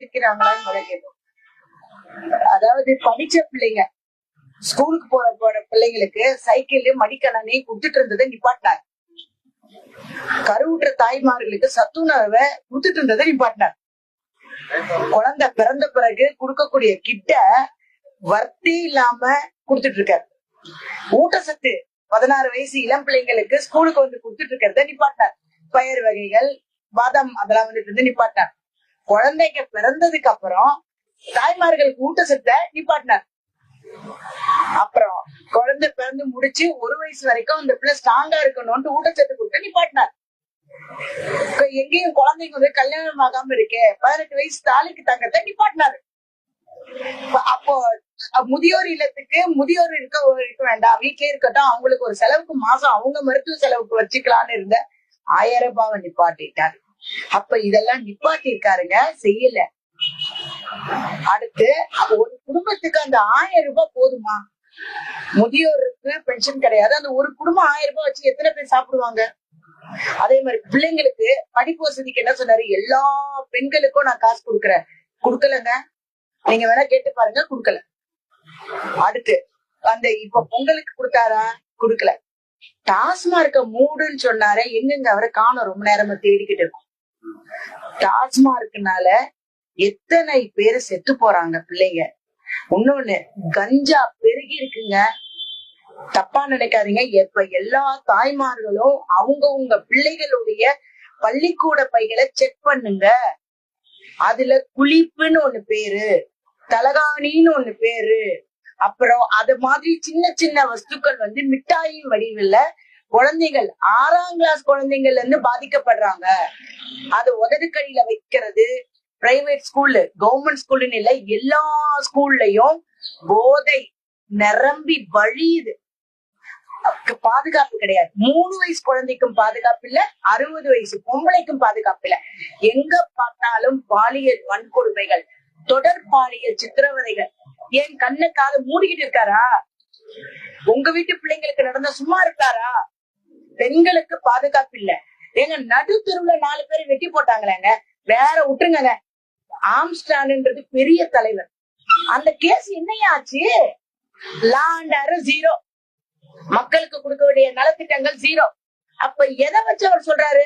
இருக்கிறாங்களான்னு முறை அதாவது படிச்ச பிள்ளைங்க ஸ்கூலுக்கு போற போற பிள்ளைங்களுக்கு சைக்கிள் மடிக்கணனி கொடுத்துட்டு இருந்ததை நிப்பாட்டினார். கருவுற்ற தாய்மார்களுக்கு சத்துணவை கொடுத்துட்டு இருந்ததை நிப்பாட்டினார். குழந்தை பிறந்த பிறகு கொடுக்கக்கூடிய கிட்ட வர்த்தி இல்லாம கொடுத்துட்டு இருக்காரு. ஊட்டச்சத்து பதினாறு வயசு இளம் பிள்ளைங்களுக்கு ஸ்கூலுக்கு வந்து கொடுத்துட்டு இருக்கிறத நிப்பாட்டினார். பயிர் வகைகள் பாதாம் அதெல்லாம் வந்துட்டு இருந்து நிப்பாட்டினார். குழந்தைங்க பிறந்ததுக்கு அப்புறம் தாய்மார்களுக்கு ஊட்டச்சத்தை நிப்பாட்டினார் அப்புறம் குழந்தை பிறந்து முடிச்சு ஒரு வயசு வரைக்கும் அந்த பிள்ளை ஸ்ட்ராங்கா இருக்கணும்னு ஊட்டச்சத்து கொடுத்து நிப்பாட்டினார் இப்ப எங்கேயும் குழந்தைங்க வந்து கல்யாணம் ஆகாம இருக்கே பதினெட்டு வயசு தாலிக்கு தங்கத்தை நிப்பாட்டினாரு அப்போ முதியோர் இல்லத்துக்கு முதியோர் இருக்க இருக்க வேண்டாம். வீட்லயே இருக்கட்டும். அவங்களுக்கு ஒரு செலவுக்கு மாசம் அவங்க மருத்துவ செலவுக்கு வச்சுக்கலாம்னு இருந்த ஆயிரம் ரூபாவை நிப்பாட்டிட்டாரு. அப்ப இதெல்லாம் நிப்பாட்டி இருக்காருங்க செய்யல. அடுத்து அப்ப ஒரு குடும்பத்துக்கு அந்த ஆயிரம் ரூபாய் போதுமா? முதியோருக்கு பென்ஷன் கிடையாது. அந்த ஒரு குடும்பம் ஆயிரம் ரூபாய் வச்சு எத்தனை பேர் சாப்பிடுவாங்க? அதே மாதிரி பிள்ளைங்களுக்கு படிப்பு வசதிக்கு என்ன சொன்னாரு? எல்லா பெண்களுக்கும் நான் காசு கொடுக்குறேன். கொடுக்கலங்க. நீங்க வேணா கேட்டு பாருங்க கொடுக்கல. அடுத்து அந்த இப்ப பொங்கலுக்கு கொடுத்தாரா? கொடுக்கல. டாஸ்மார்க்க மூடுன்னு சொன்னார எங்கெங்க அவரை காணோம்? ரொம்ப நேரமா தேடிக்கிட்டு இருக்கோம். டாஸ்மார்க்னால எத்தனை பேர் செத்து போறாங்க பிள்ளைங்க? இன்னொன்னு கஞ்சா பெருகி இருக்குங்க. தப்பா நினைக்காதீங்க. இப்ப எல்லா தாய்மார்களும் அவங்கவுங்க பிள்ளைகளுடைய பள்ளிக்கூட பைகளை செக் பண்ணுங்க. அதுல குளிப்புன்னு ஒண்ணு பேரு தலகாணின்னு ஒண்ணு பேரு. அப்புறம் அது மாதிரி சின்ன சின்ன வஸ்துக்கள் வந்து மிட்டாயின் வடிவில்ல குழந்தைகள் ஆறாம் கிளாஸ் குழந்தைங்கள்ல இருந்து பாதிக்கப்படுறாங்க. அது உதடுக்கடியில வைக்கிறது பிரைவேட் ஸ்கூல்ல கவர்மெண்ட் ஸ்கூல்னு இல்ல எல்லா ஸ்கூல்லயும் போதை நிரம்பி வழியுது. பாதுகாப்பு கிடையாது. மூணு வயசு குழந்தைக்கும் பாதுகாப்பு இல்ல அறுபது வயசு பொம்பளைக்கும் பாதுகாப்பு இல்ல. எங்க பார்த்தாலும் பாலியல் வன்கொடுமைகள் தொடர் பாலியல் சித்திரவதைகள். ஏன் கண்ணு காதை மூடிக்கிட்டு இருக்காரா? உங்க வீட்டு பிள்ளைங்களுக்கு நடந்தா சும்மா இருக்காரா? பெண்களுக்கு பாதுகாப்பு இல்ல. எங்க நடு தெருவுல நாலு பேர் வெட்டி போட்டாங்களேங்க. வேற விட்டுருங்க ஆம்ஸ்டான்ன்றது பெரிய தலைவர். அந்த கேஸ் என்னையாச்சு லாண்டாரு ஜீரோ மக்களுக்கு கொடுக்க வேண்டிய நலத்திட்டங்கள் ஜீரோ அப்ப எதை வச்சு அவர் சொல்றாரு?